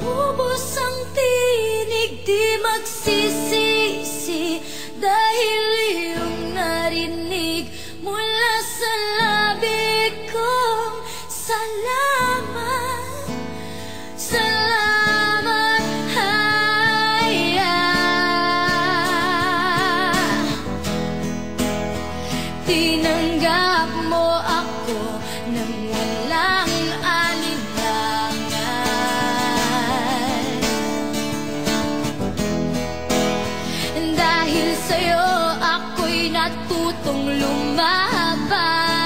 Maubos ang tinig, di magsisisi. Dahil iyong narinig mula sa labi kong Salamat, salamat, haya. Tinanggap mo ako ng walang sa'yo ako'y natutong lumaban.